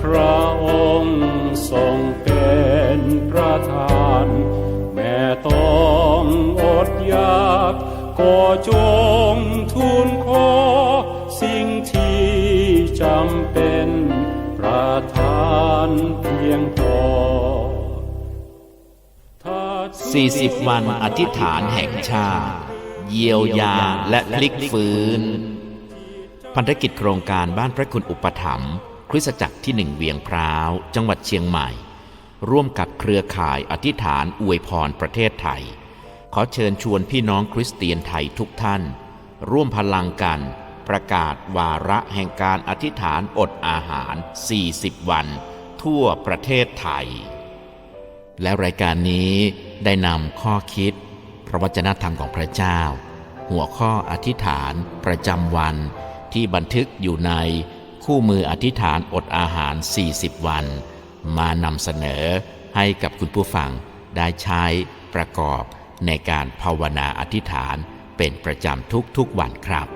พระองค์ทรงเป็นประธาน แม่ต้องอดอยากก็จงทูลขอสิ่งที่จำเป็นประทานเพียงพอ40 วันอธิษฐานแห่งชาติ เยียวยาและพลิกฟื้น พันธกิจโครงการบ้านพระคุณอุปถัมภ์ คริสตจักรที่หนึ่งเวียงพร้าว จังหวัดเชียงใหม่ ร่วมกับเครือข่ายอธิษฐานอวยพรประเทศไทย ขอเชิญชวนพี่น้องคริสเตียนไทยทุกท่าน ร่วมพลังกัน ประกาศวาระแห่งการอธิษฐานอดอาหาร 40 วัน ทั่วประเทศไทย และรายการนี้ได้นำข้อคิด พระวจนะธรรมของพระเจ้า หัวข้ออธิษฐานประจำวันที่บันทึกอยู่ใน คู่มืออธิษฐานอดอาหาร 40 วัน มานำเสนอให้กับคุณผู้ฟังได้ใช้ประกอบในการภาวนาอธิษฐานเป็นประจำทุกๆวันครับ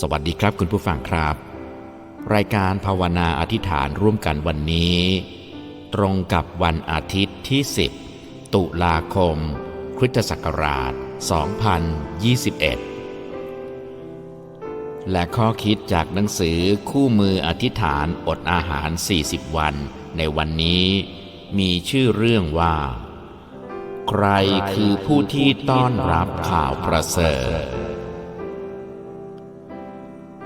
สวัสดีครับคุณผู้ฟังครับ รายการภาวนาอธิษฐานร่วมกันวันนี้ ตรงกับวันอาทิตย์ที่ 10 ตุลาคม คริสตศักราช 2021 และข้อคิดจากหนังสือคู่มืออธิษฐานอดอาหาร 40 วัน ในวันนี้มีชื่อเรื่องว่า ใครคือผู้ที่ต้อนรับข่าวประเสริฐ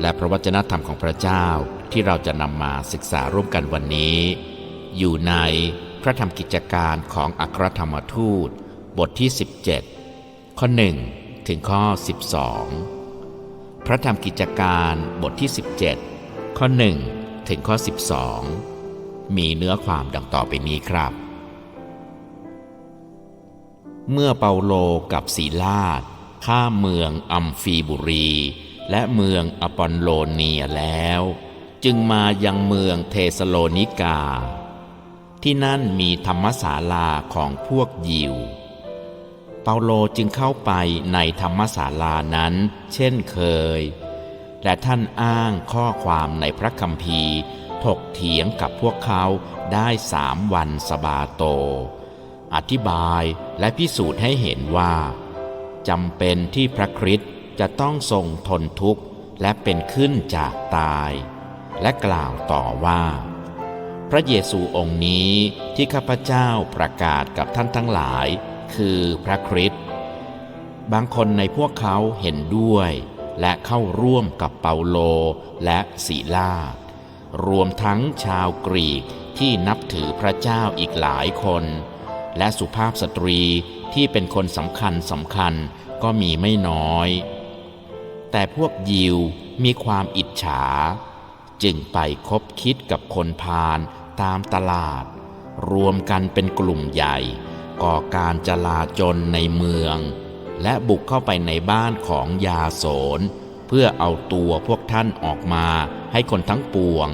และพระวจนะธรรมของพระเจ้าที่เราจะนำมาศึกษาร่วมกันวันนี้ อยู่ในพระธรรมกิจการของอัครธรรมทูต บทที่ 17 ข้อ 1 ถึงข้อ 12 พระธรรมกิจการบทที่ 17 ข้อ 1 ถึงข้อ 12 มีเนื้อความดังต่อไปนี้ครับ เมื่อเปาโลกับสีลาดข้ามเมืองอัมฟีบุรี และเมืองอปอลโลเนียแล้ว จึงมายังเมืองเทสโลนิกา ที่นั่นมีธรรมศาลาของพวกยิว เปาโลจึงเข้าไปในธรรมศาลานั้น เช่นเคย และท่านอ้างข้อความในพระคัมภีร์ ถกเถียงกับพวกเขาได้สามวันสบาโต อธิบายและพิสูจน์ให้เห็นว่าจำเป็นที่พระคริสต์จะต้องทรงทนทุกข์และเป็นขึ้นจากตาย และกล่าวต่อว่า พระเยซูองค์นี้ที่ข้าพเจ้าประกาศกับท่านทั้งหลาย คือพระคริสต์บางคนในพวกเขาเห็นด้วย และเข้าร่วมกับเปาโลและสีลารวมทั้งชาวกรีกที่นับถือพระเจ้าอีกหลายคน และสุภาพสตรีที่เป็นคนสำคัญสำคัญก็มีไม่น้อย แต่พวกยิวมีความอิจฉา จึงไปคบคิดกับคนพาลตามตลาด รวมกันเป็นกลุ่มใหญ่ ก่อการจลาจลในเมือง และบุกเข้าไปในบ้านของยาโสนเพื่อเอาตัวพวกท่านออกมาให้คนทั้งปวง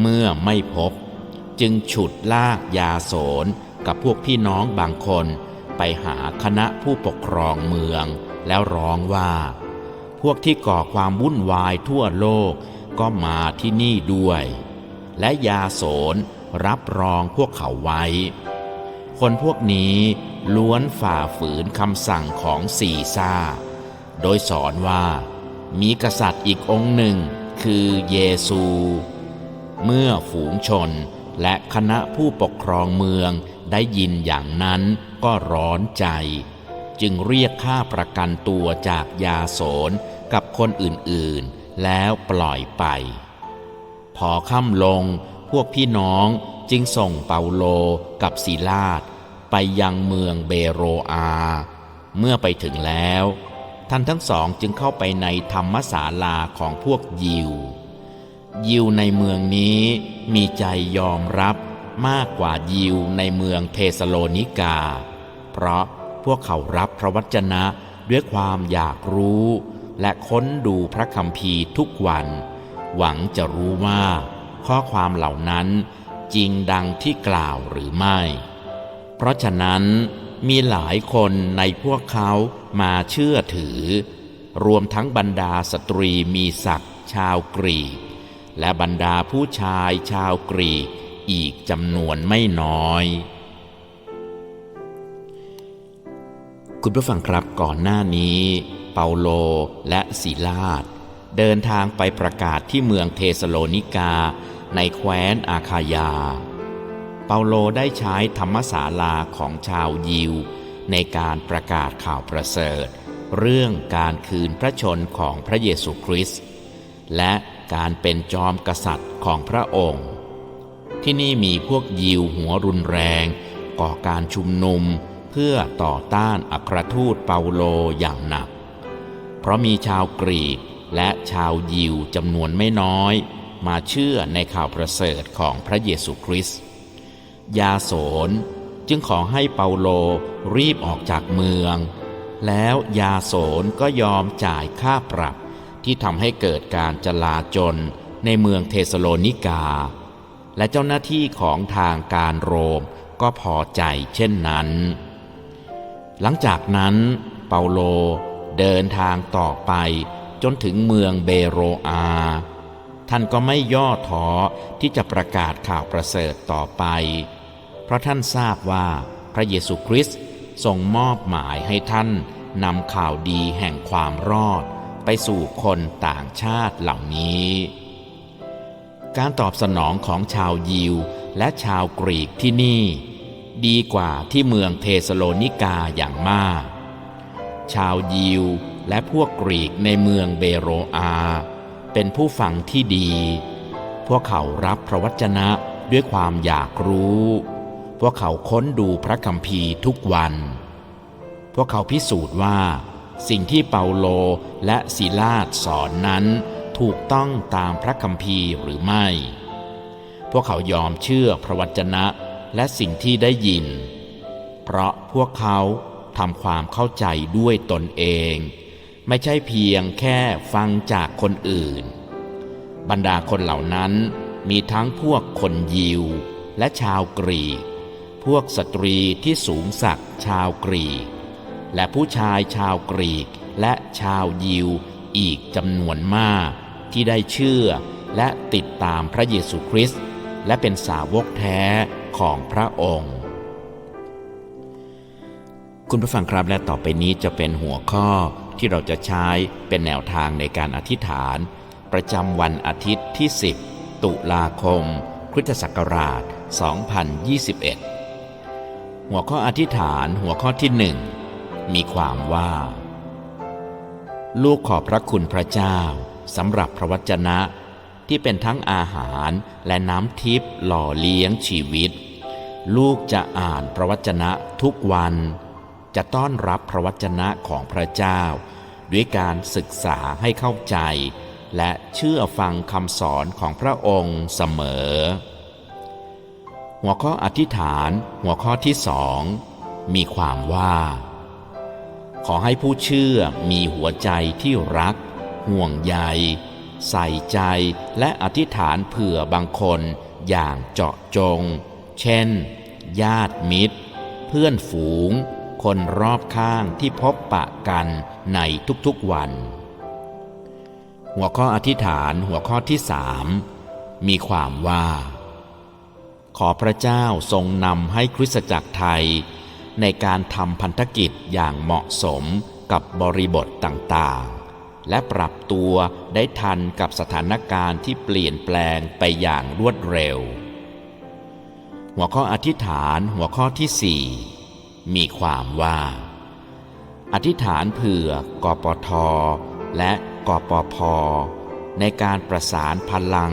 เมื่อไม่พบ จึงฉุดลากยาโสนกับพวกพี่น้องบางคนไปหาคณะผู้ปกครองเมือง แล้วร้องว่า พวกที่ก่อความวุ่นวายทั่วโลกก็มาที่นี่ด้วย และยาโสนรับรองพวกเขาไว้ คนพวกนี้ล้วนฝ่าฝืนคำสั่งของซีซ่า โดยสอนว่ามีกษัตริย์อีกองค์หนึ่งคือเยซู เมื่อฝูงชนและคณะผู้ปกครองเมืองได้ยินอย่างนั้นก็ร้อนใจ จึงเรียกค่าประกันตัวจากยาโสนกับคนอื่นๆ แล้วปล่อยไป พอค่ำลงพวกพี่น้องจึงส่งเปาโลกับศิลาด ไปยังเมืองเบโรอา เมื่อไปถึงแล้ว ท่านทั้งสองจึงเข้าไปในธรรมศาลาของพวกยิว ยิวในเมืองนี้มีใจยอมรับมากกว่ายิวในเมืองเทสโลนิกา เพราะพวกเขารับพระวจนะด้วยความอยากรู้ และค้นดูพระคัมภีร์ทุกวัน หวังจะรู้ว่า ข้อความเหล่านั้นจริงดังที่กล่าวหรือไม่ ราะฉะนั้นมีหลายคนในพวกเขามาเชื่อถือ รวมทั้งบรรดาสตรีมีศักดิ์ชาวกรีก และบรรดาผู้ชายชาวกรีกอีกจำนวนไม่น้อย คุณผู้ฟังครับก่อนหน้านี้ เปาโลและศิลาดเดินทางไปประกาศที่เมืองเทสโลนิกาในแคว้นอาคายา เปาโลได้ใช้ธรรมศาลาของชาวยิว ในการประกาศข่าวประเสริฐ เรื่องการคืนพระชนของพระเยซูคริสต์และการเป็นจอมกษัตริย์ของพระองค์ ที่นี่มีพวกยิวหัวรุนแรง ก่อการชุมนุมเพื่อต่อต้านอัครทูตเปาโลอย่างหนัก เพราะมีชาวกรีกและชาวยิวจำนวนไม่น้อย มาเชื่อในข่าวประเสริฐของพระเยซูคริสต์ ยาโสนจึงขอให้เปาโลรีบออกจากเมือง แล้วยาโสนก็ยอมจ่ายค่าปรับที่ทำให้เกิดการจลาจลในเมืองเทสโลนิกา และเจ้าหน้าที่ของทางการโรมก็พอใจเช่นนั้น หลังจากนั้นเปาโลเดินทางต่อไปจนถึงเมืองเบโรอา ท่านก็ไม่ย่อท้อที่จะประกาศข่าวประเสริฐต่อไป เพราะท่านทราบว่าพระเยซูคริสต์ทรงมอบหมายให้ท่านนำข่าวดีแห่งความรอด ไปสู่คนต่างชาติเหล่านี้ การตอบสนองของชาวยิวและชาวกรีกที่นี่ ดีกว่าที่เมืองเทสโลนิกาอย่างมาก ชาวยิวและพวกกรีกในเมืองเบโรอา เป็นผู้ฟังที่ดี พวกเขารับพระวจนะด้วยความอยากรู้ พวกเขาค้นดูพระคัมภีร์ทุกวัน พวกเขาพิสูจน์ว่า สิ่งที่เปาโลและศิลาดสอนนั้นถูกต้องตามพระคัมภีร์หรือไม่ พวกเขายอมเชื่อพระวจนะและสิ่งที่ได้ยิน เพราะพวกเขาทำความเข้าใจด้วยตนเอง ไม่ใช่เพียงแค่ฟังจากคนอื่น บรรดาคนเหล่านั้นมีทั้งพวกคนยิวและชาวกรีก พวกสตรีที่สูงสักดิ์ชาวกรีก และผู้ชายชาวกรีกและชาวยิวอีกจำนวนมาก ที่ได้เชื่อและติดตามพระเยซูคริสต์และเป็นสาวกแท้ของพระองค์ คุณผู้ฟังครับและต่อไปนี้จะเป็นหัวข้อที่เราจะใช้เป็นแนวทางในการอธิษฐาน ประจำวันอาทิตย์ที่ 10 ตุลาคม คริสตศักราช 2021 หัวข้ออธิษฐานหัวข้อที่หนึ่งมีความว่า ลูกขอบพระคุณพระเจ้าสำหรับพระวจนะ ที่เป็นทั้งอาหารและน้ำทิพย์หล่อเลี้ยงชีวิต ลูกจะอ่านพระวจนะทุกวัน จะต้อนรับพระวจนะของพระเจ้า ด้วยการศึกษาให้เข้าใจ และเชื่อฟังคำสอนของพระองค์เสมอ หัวข้ออธิษฐานหัวข้อที่สองมีความว่า ขอให้ผู้เชื่อมีหัวใจที่รัก ห่วงใย ใส่ใจและอธิษฐานเผื่อบางคนอย่างเจาะจง เช่น ญาติมิตร เพื่อนฝูง คนรอบข้างที่พบปะกันในทุกๆวัน หัวข้ออธิษฐานหัวข้อที่สามมีความว่า ขอพระเจ้าทรงนำให้คริสตจักรไทย ในการทำพันธกิจอย่างเหมาะสมกับบริบทต่างๆ และปรับตัวได้ทันกับสถานการณ์ที่เปลี่ยนแปลงไปอย่างรวดเร็ว หัวข้ออธิษฐานหัวข้อที่สี่มีความว่า อธิษฐานเผื่อกปท และกปพ ในการประสานพลัง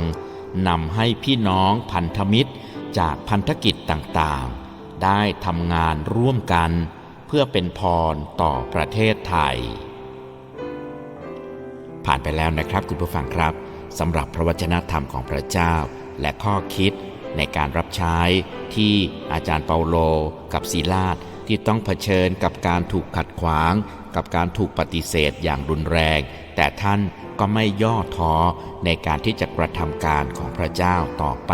นำให้พี่น้องพันธมิตร จากพันธกิจต่างๆ ได้ทำงานร่วมกันเพื่อเป็นพรต่อประเทศไทย ผ่านไปแล้วนะครับคุณผู้ฟังครับสำหรับพระวจนะธรรมของพระเจ้า และข้อคิดในการรับใช้ที่อาจารย์เปาโลกับศิลาดที่ต้องเผชิญกับการถูกขัดขวาง กับการถูกปฏิเสธอย่างรุนแรง แต่ท่าน ก็ไม่ย่อท้อในการที่จะกระทำการของพระเจ้าต่อไป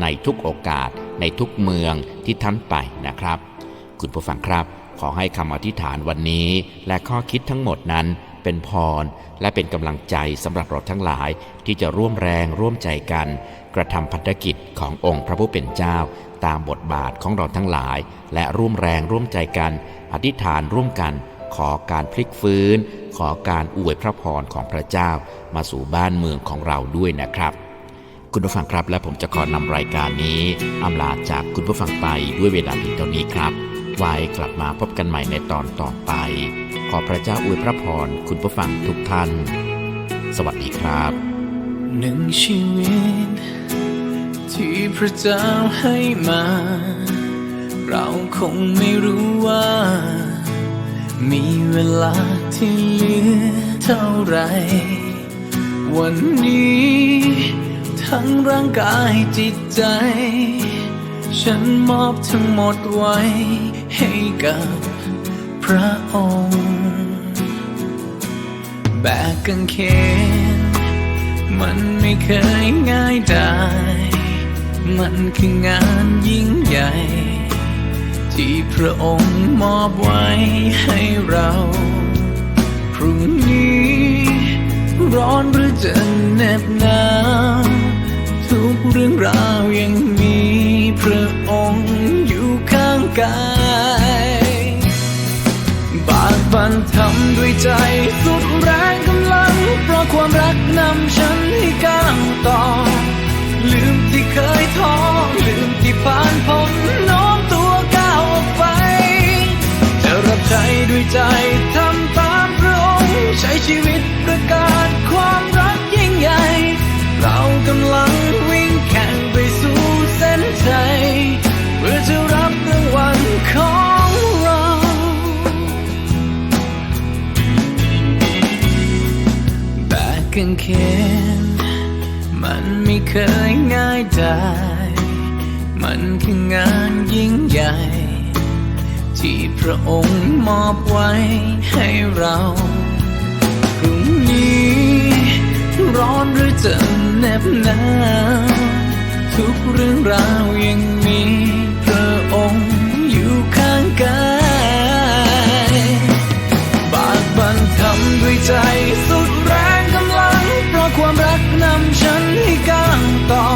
ในทุกโอกาส ในทุกเมืองที่ท่านไปนะครับ คุณผู้ฟังครับ ขอให้คำอธิษฐานวันนี้ และข้อคิดทั้งหมดนั้นเป็นพรและเป็นกำลังใจสำหรับเราทั้งหลายที่จะร่วมแรงร่วมใจกัน กระทำพันธกิจขององค์พระผู้เป็นเจ้า ตามบทบาทของเราทั้งหลาย และร่วมแรงร่วมใจกัน อธิษฐานร่วมกัน ขอการพลิกฟื้น ขอการอวยพระพรของพระเจ้ามาสู่บ้านเมืองของเราด้วยนะครับ คุณผู้ฟังครับและผมจะขอนำรายการนี้อำลาจากคุณผู้ฟังไปด้วยเวลาเพียงเท่านี้ครับ ไว้กลับมาพบกันใหม่ในตอนต่อไป ขอพระเจ้าอวยพระพรคุณผู้ฟังทุกท่าน สวัสดีครับหนึ่งชีวิต ที่พระเจ้าให้มา เราคงไม่รู้ว่า มีเวลาที่เหลือเท่าไร วันนี้ ทั้งร่างกายจิตใจ ฉันมอบทั้งหมดไว้ให้กับพระองค์ แบกกางเขนมันไม่เคยง่ายได้ มันคืองานยิ่งใหญ่ ที่พระองค์มอบไว้ให้เรา พรุ่งนี้ ร้อนหรือจะเหน็บหนาวทุกเรื่องราวยังมีพระองค์อยู่ข้างกาย บากบันทำด้วยใจสุดแรงกำลัง เพราะความรักนำฉันให้ก้าวต่อ ใช้ด้วยใจทำตามพระองค์ใช้ชีวิตประกาศความรักยิ่งใหญ่ เรากำลังวิ่งแข่งไปสู่เส้นชัยเพื่อจะรับรางวัลของเราแบกกางเขนมันไม่เคยง่ายได้ มันคืองานยิ่งใหญ่ ที่พระองค์มอบไว้ให้เราพรุ่งนี้ ร้อนหรือจะเหน็บหนาวทุกเรื่องราวยังมีพระองค์อยู่ข้างกายบากบันทำด้วยใจสุดแรงกำลัง เพราะความรักนำฉันให้ก้าวต่อ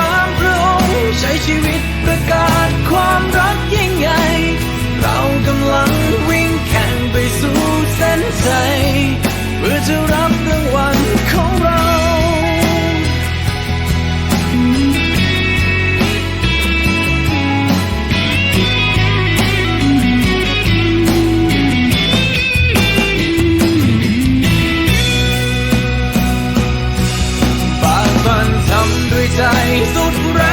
thought forever.